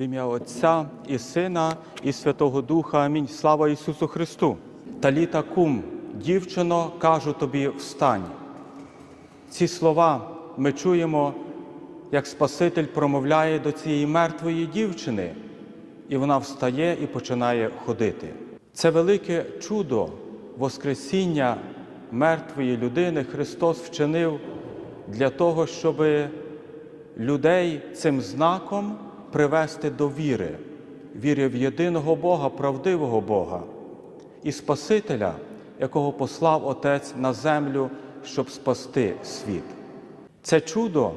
В ім'я Отця і Сина, і Святого Духа. Амінь. Слава Ісусу Христу. Таліта кум, дівчино, кажу тобі, встань. Ці слова ми чуємо, як Спаситель промовляє до цієї мертвої дівчини, і вона встає і починає ходити. Це велике чудо Воскресіння мертвої людини Христос вчинив для того, щоб людей цим знаком привести до віри, віри в єдиного Бога, правдивого Бога і Спасителя, якого послав Отець на землю, щоб спасти світ. Це чудо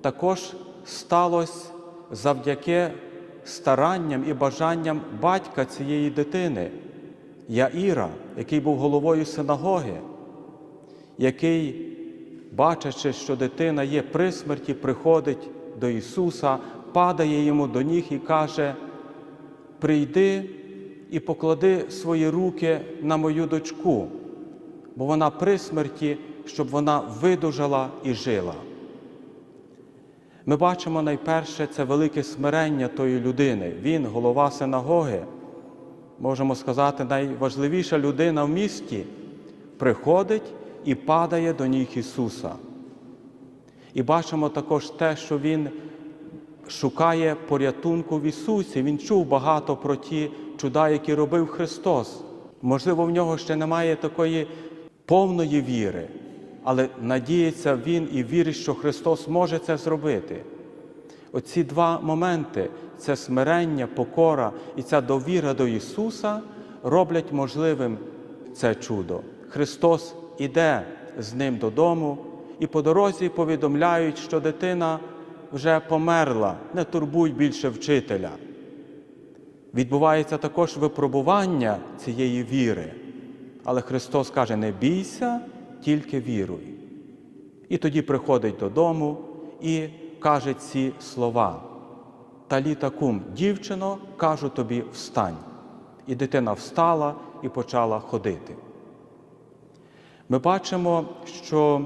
також сталося завдяки старанням і бажанням батька цієї дитини, Яїра, який був головою синагоги, який, бачачи, що дитина є при смерті, приходить до Ісуса, падає йому до ніг і каже: Прийди і поклади свої руки на мою дочку, бо вона при смерті, щоб вона видужала і жила. Ми бачимо найперше це велике смирення тої людини. Він, голова синагоги, можемо сказати, найважливіша людина в місті, приходить і падає до ніг Ісуса. І бачимо також те, що Він шукає порятунку в Ісусі. Він чув багато про ті чуда, які робив Христос. Можливо, в нього ще немає такої повної віри, але надіється Він і вірить, що Христос може це зробити. Оці два моменти це смирення, покора і ця довіра до Ісуса роблять можливим це чудо. Христос іде з ним додому і по дорозі повідомляють, що дитина вже померла, не турбуй більше вчителя. Відбувається також випробування цієї віри. Але Христос каже: не бійся, тільки віруй. І тоді приходить додому і каже ці слова. Таліта кум, дівчино, кажу тобі, встань. І дитина встала і почала ходити. Ми бачимо, що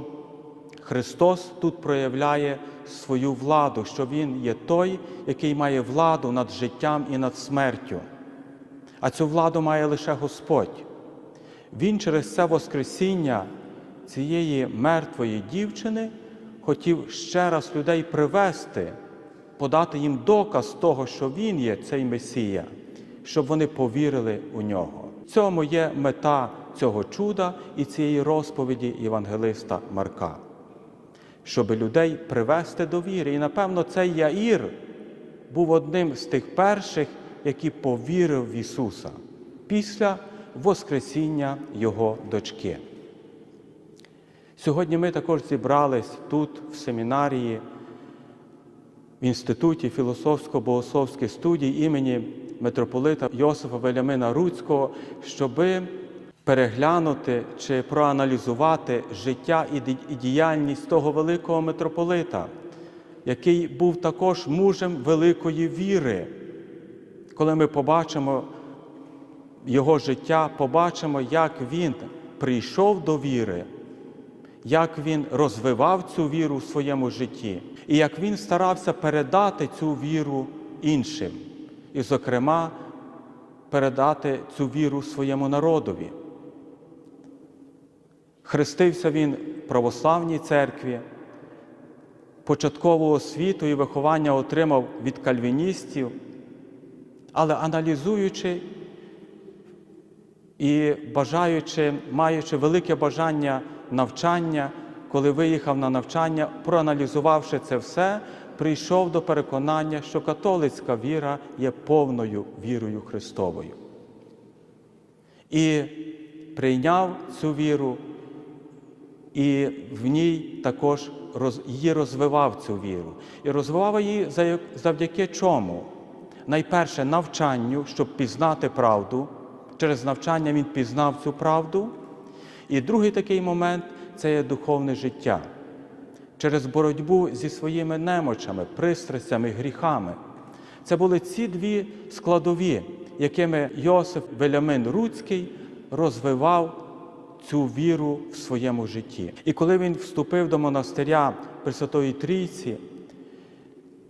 Христос тут проявляє свою владу, що Він є той, який має владу над життям і над смертю. А цю владу має лише Господь. Він через це Воскресіння цієї мертвої дівчини хотів ще раз людей привести, подати їм доказ того, що Він є цей Месія, щоб вони повірили у нього. В цьому є мета цього чуда і цієї розповіді Євангелиста Марка, щоб людей привести до віри. І, напевно, цей Яїр був одним з тих перших, який повірив в Ісуса після Воскресіння Його дочки. Сьогодні ми також зібрались тут, в семінарії, в Інституті філософсько-богословських студій імені митрополита Йосифа Велямина Руцького, щоби переглянути чи проаналізувати життя і діяльність того великого митрополита, який був також мужем великої віри. Коли ми побачимо його життя, побачимо, як він прийшов до віри, як він розвивав цю віру в своєму житті, і як він старався передати цю віру іншим, і, зокрема, передати цю віру своєму народові. Хрестився він в православній церкві, початкову освіту і виховання отримав від кальвіністів, але аналізуючи і бажаючи, маючи велике бажання навчання, коли виїхав на навчання, проаналізувавши це все, прийшов до переконання, що католицька віра є повною вірою Христовою. І прийняв цю віру, і в ній також її розвивав цю віру. І розвивав її завдяки чому? Найперше навчанню, щоб пізнати правду. Через навчання він пізнав цю правду. І другий такий момент це є духовне життя. Через боротьбу зі своїми немочами, пристрастями, гріхами. Це були ці дві складові, якими Йосиф Велямин Руцький розвивав цю віру в своєму житті. І коли він вступив до монастиря Пресвятої Трійці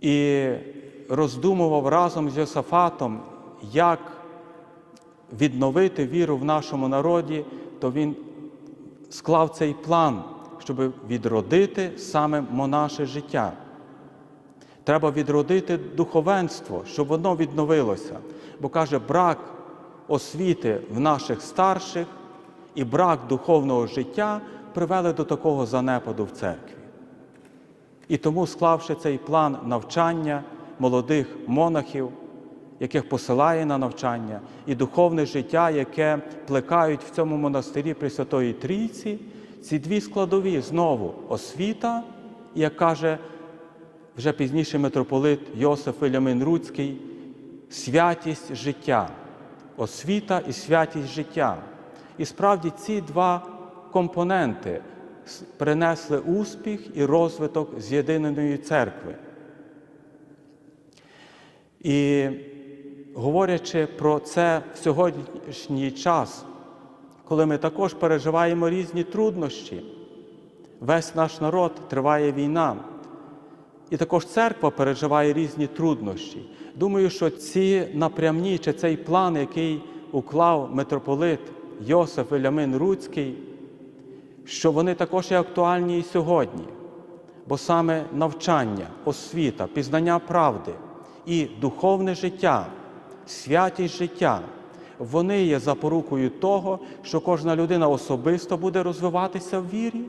і роздумував разом з Йосафатом, як відновити віру в нашому народі, то він склав цей план, щоб відродити саме монаше життя. Треба відродити духовенство, щоб воно відновилося. Бо каже, брак освіти в наших старших і брак духовного життя привели до такого занепаду в церкві. І тому, склавши цей план навчання молодих монахів, яких посилає на навчання, і духовне життя, яке плекають в цьому монастирі Пресвятої Трійці, ці дві складові знову освіта, як каже вже пізніше митрополит Йосиф Ілямин Руцький, святість життя, освіта і святість життя. І справді ці два компоненти принесли успіх і розвиток з'єднаної церкви. І говорячи про це в сьогоднішній час, коли ми також переживаємо різні труднощі, весь наш народ триває війна, і також церква переживає різні труднощі. Думаю, що ці напрямні чи цей план, який уклав митрополит Йосиф Ілямин Руцький, що вони також є актуальні і сьогодні, бо саме навчання, освіта, пізнання правди і духовне життя, святість життя, вони є запорукою того, що кожна людина особисто буде розвиватися в вірі,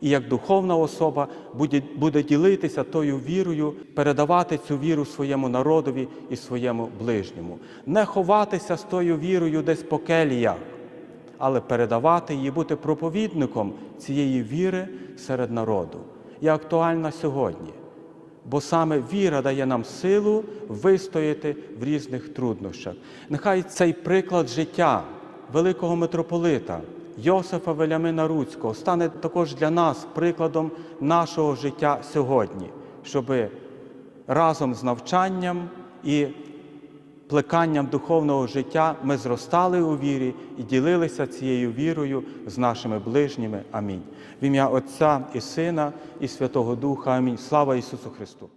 і як духовна особа буде, буде ділитися тою вірою, передавати цю віру своєму народові і своєму ближньому, не ховатися з тою вірою десь по келіях, але передавати її, бути проповідником цієї віри серед народу. Є актуальна сьогодні, бо саме віра дає нам силу вистояти в різних труднощах. Нехай цей приклад життя великого митрополита Йосифа Велямина Руцького стане також для нас прикладом нашого життя сьогодні, щоб разом з навчанням і плеканням духовного життя ми зростали у вірі і ділилися цією вірою з нашими ближніми. Амінь. В ім'я Отця і Сина, і Святого Духа. Амінь. Слава Ісусу Христу!